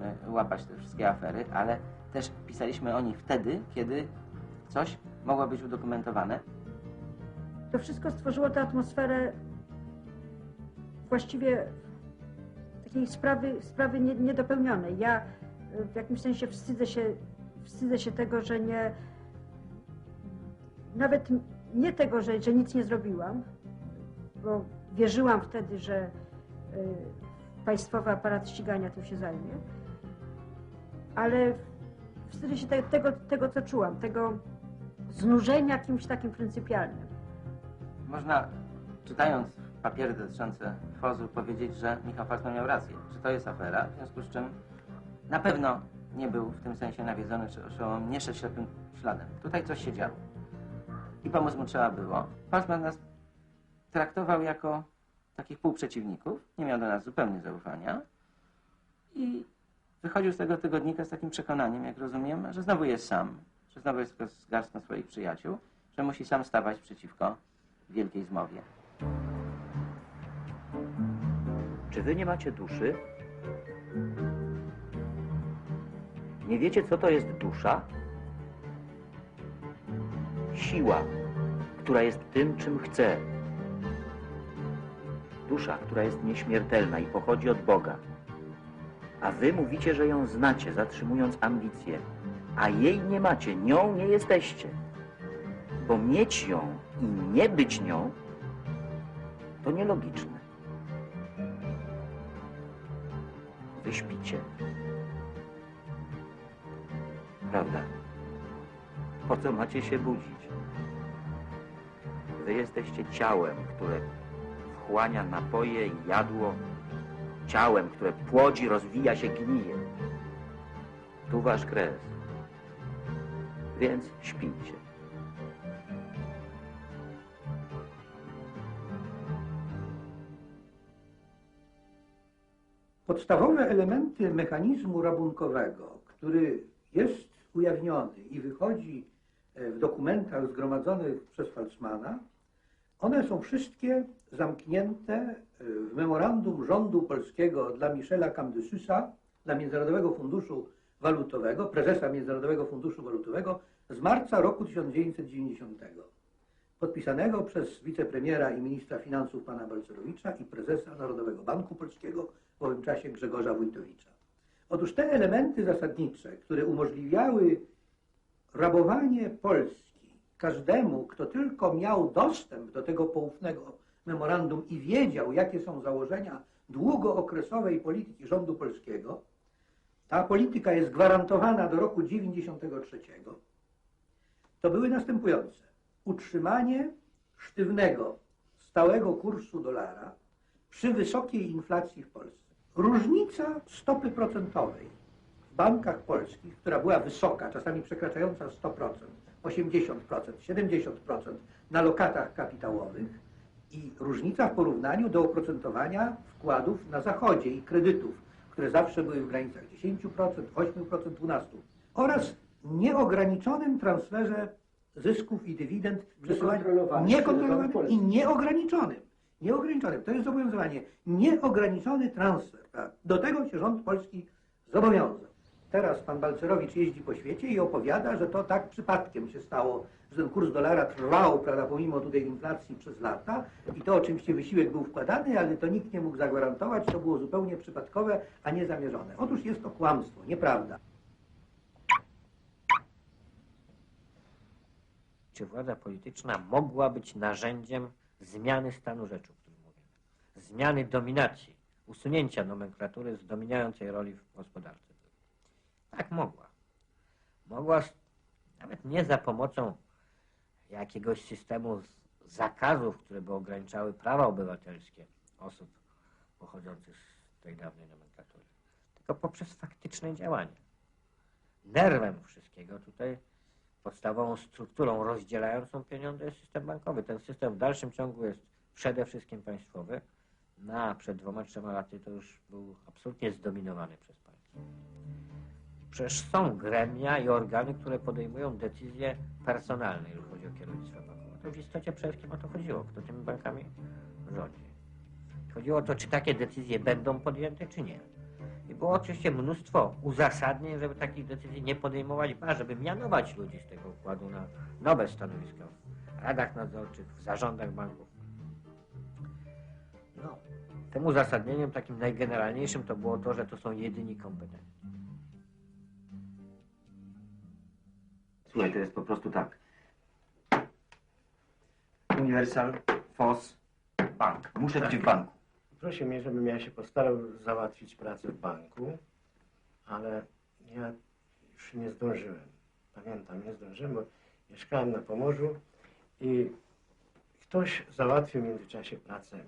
chcieliśmy łapać te wszystkie afery, ale też pisaliśmy o nich wtedy, kiedy coś mogło być udokumentowane. To wszystko stworzyło tę atmosferę właściwie takiej sprawy, sprawy nie- niedopełnionej. Ja y, w jakimś sensie wstydzę się, wstydzę się tego, że nie. Nawet nie tego, że, że nic nie zrobiłam, bo wierzyłam wtedy, że y, państwowy aparat ścigania tym się zajmie, ale wstydzę się te, tego, tego, co czułam, tego znużenia kimś takim pryncypialnym. Można, czytając papiery dotyczące FOZ-u, powiedzieć, że Michał Falsman miał rację, że to jest afera, w związku z czym na pewno nie był w tym sensie nawiedzony, czy oszołom, nie szedł ślepym śladem. Tutaj coś się działo. I pomóc mu trzeba było. Falsman nas traktował jako takich półprzeciwników, nie miał do nas zupełnie zaufania i wychodził z tego tygodnika z takim przekonaniem, jak rozumiem, że znowu jest sam, że znowu jest z garstką swoich przyjaciół, że musi sam stawać przeciwko wielkiej zmowie. Czy wy nie macie duszy? Nie wiecie, co to jest dusza? Siła, która jest tym, czym chce. Dusza, która jest nieśmiertelna i pochodzi od Boga. A wy mówicie, że ją znacie, zatrzymując ambicje. A jej nie macie, nią nie jesteście. Bo mieć ją i nie być nią to nielogiczne. Wy śpicie. Prawda? Po co macie się budzić? Wy jesteście ciałem, które wchłania napoje i jadło, ciałem, które płodzi, rozwija się, gnije. Tu wasz kres. Więc śpijcie. Podstawowe elementy mechanizmu rabunkowego, który jest ujawniony i wychodzi e, w dokumentach zgromadzonych przez Falcmana, one są wszystkie zamknięte e, w memorandum rządu polskiego dla Michela Camdesusa, dla Międzynarodowego Funduszu Walutowego, prezesa Międzynarodowego Funduszu Walutowego z marca roku 1990, podpisanego przez wicepremiera i ministra finansów pana Balcerowicza i prezesa Narodowego Banku Polskiego w owym czasie Grzegorza Wójtowicza. Otóż te elementy zasadnicze, które umożliwiały rabowanie Polski każdemu, kto tylko miał dostęp do tego poufnego memorandum i wiedział, jakie są założenia długookresowej polityki rządu polskiego, ta polityka jest gwarantowana do roku 93, to były następujące. Utrzymanie sztywnego, stałego kursu dolara przy wysokiej inflacji w Polsce. Różnica stopy procentowej w bankach polskich, która była wysoka, czasami przekraczająca 100%, 80%, 70% na lokatach kapitałowych i różnica w porównaniu do oprocentowania wkładów na zachodzie i kredytów, które zawsze były w granicach 10%, 8%, 12% oraz nieograniczonym transferze zysków i dywidend Niekontrolowanym i nieograniczonym. Nieograniczonym. To jest zobowiązanie. Nieograniczony transfer. Tak. Do tego się rząd polski zobowiązał. Teraz pan Balcerowicz jeździ po świecie i opowiada, że to tak przypadkiem się stało, że ten kurs dolara trwał, prawda, pomimo tutaj inflacji przez lata i to oczywiście wysiłek był wkładany, ale to nikt nie mógł zagwarantować, to było zupełnie przypadkowe, a nie zamierzone. Otóż jest to kłamstwo, nieprawda. Czy władza polityczna mogła być narzędziem zmiany stanu rzeczy, o którym mówimy? Zmiany dominacji, usunięcia nomenklatury z dominującej roli w gospodarce. Tak mogła. Mogła nawet nie za pomocą jakiegoś systemu zakazów, które by ograniczały prawa obywatelskie osób pochodzących z tej dawnej nomenklatury, tylko poprzez faktyczne działanie. Nerwem wszystkiego tutaj podstawową strukturą rozdzielającą pieniądze jest system bankowy. Ten system w dalszym ciągu jest przede wszystkim państwowy. Na przed dwoma, trzema laty to już był absolutnie zdominowany przez państwo. Przecież są gremia i organy, które podejmują decyzje personalne, jeżeli chodzi o kierownictwo bankowe. To w istocie przede wszystkim o to chodziło, kto tymi bankami rządzi. Chodziło o to, czy takie decyzje będą podjęte, czy nie. I Było oczywiście mnóstwo uzasadnień, żeby takich decyzji nie podejmować, a żeby mianować ludzi z tego układu na nowe stanowiska w radach nadzorczych, w zarządach banków. No, tym uzasadnieniem takim najgeneralniejszym to było to, że to są jedyni kompetentni. Słuchaj, to jest po prostu tak. Universal, FOS, bank. Muszę być w banku. Prosił mnie, żebym ja się postarał załatwić pracę w banku, ale ja już nie zdążyłem. Pamiętam, nie zdążyłem, bo mieszkałem na Pomorzu i ktoś załatwił w międzyczasie pracę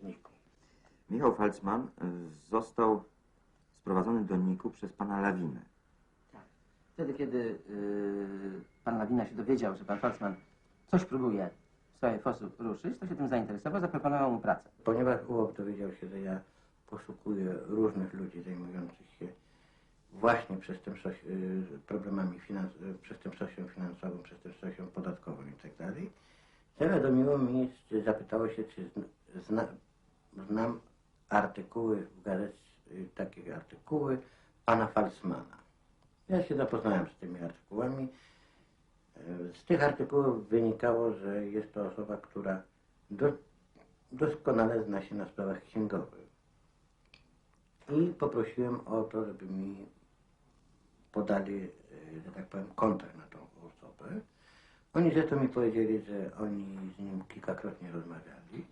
w Niku. Michał Falcman y, został sprowadzony do Niku przez pana Lawinę. Wtedy, kiedy yy, pan Lawina się dowiedział, że pan Falcman coś próbuje w sprawie FOS-u ruszyć, to się tym zainteresował, zaproponował mu pracę. Ponieważ UOP dowiedział się, że ja poszukuję różnych ludzi zajmujących się właśnie przestępczość, y, problemami finans, y, przestępczością finansową, przestępczością podatkową i tak zawiadomiło czy zapytało się, czy zna, zna, znam artykuły w gazecie, y, takie artykuły pana Falsmana. Ja się zapoznałem z tymi artykułami. Y, Z tych artykułów wynikało, że jest to osoba, która do, doskonale zna się na sprawach księgowych. I poprosiłem o to, żeby mi podali, y, że tak powiem, kontakt na tą osobę. Oni zresztą mi powiedzieli, że oni z nim kilkakrotnie rozmawiali.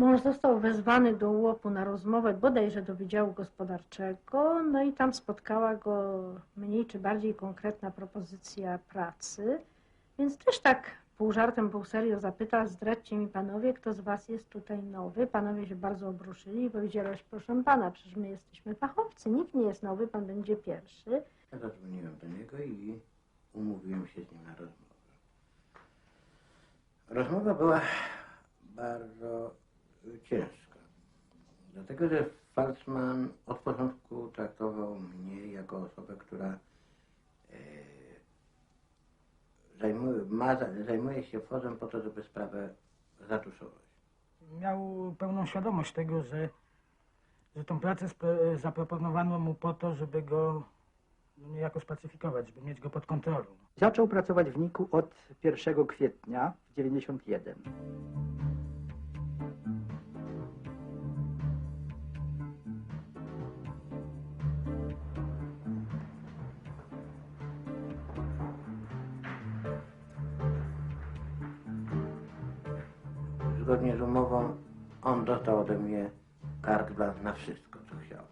Mąż został wezwany do UOP-u na rozmowę bodajże do Wydziału Gospodarczego, no i tam spotkała go mniej czy bardziej konkretna propozycja pracy, więc też tak pół żartem, pół serio zapytał, zdradźcie mi panowie, kto z was jest tutaj nowy. Panowie się bardzo obruszyli i powiedzieli, proszę pana, przecież my jesteśmy fachowcy, nikt nie jest nowy, pan będzie pierwszy. Ja zadzwoniłem do niego i umówiłem się z nim na rozmowę. Rozmowa była bardzo ciężka. Dlatego, że Falcman od początku traktował mnie jako osobę, która e, zajmuje, ma, za- zajmuje się fozem po to, żeby sprawę zatuszować. miał pełną świadomość tego, że, że tą pracę spro- zaproponowano mu po to, żeby go no, niejako spacyfikować, żeby mieć go pod kontrolą. Zaczął pracować w NIK-u od 1 kwietnia 91. Zgodnie z umową on dostał ode mnie kart blanc na wszystko, co chciał.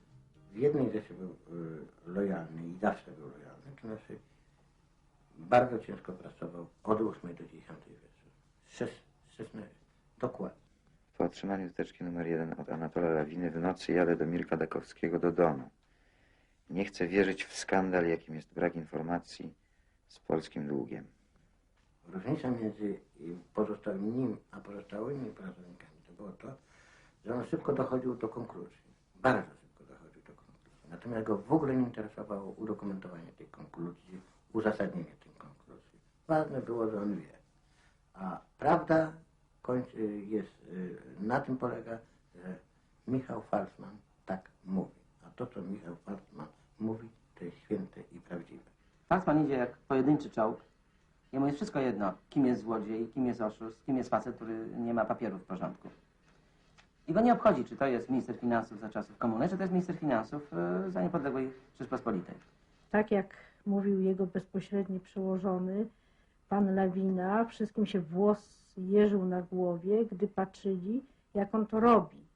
W jednej rzeczy był y, lojalny i zawsze był lojalny, to znaczy bardzo ciężko pracował od 8 do 10 wieczór. Szes- szesnaście- dokładnie. Po otrzymaniu teczki numer jeden od Anatola Lawiny w nocy jadę do Mirka Dakowskiego do domu. Nie chcę wierzyć w skandal, jakim jest brak informacji z polskim długiem. Różnica między pozostałym nim a pozostałymi pracownikami to było to, że on szybko dochodził do konkluzji. Bardzo szybko dochodził do konkluzji. Natomiast go w ogóle nie interesowało udokumentowanie tej konkluzji, uzasadnienie tej konkluzji. Ważne było, że on wie. A prawda kończy, jest, y, na tym polega, że Michał Falsman tak mówi. A to, co Michał Falsman mówi, to jest święte i prawdziwe. Falcman idzie jak pojedynczy czołg. Jemu jest wszystko jedno, kim jest złodziej, kim jest oszust, kim jest facet, który nie ma papierów w porządku. I go nie obchodzi, czy to jest minister finansów za czasów komuny, czy to jest minister finansów y, za niepodległej Rzeczpospolitej. Tak jak mówił jego bezpośredni przełożony, pan Lawina, wszystkim się włos jeżył na głowie, gdy patrzyli, jak on to robi.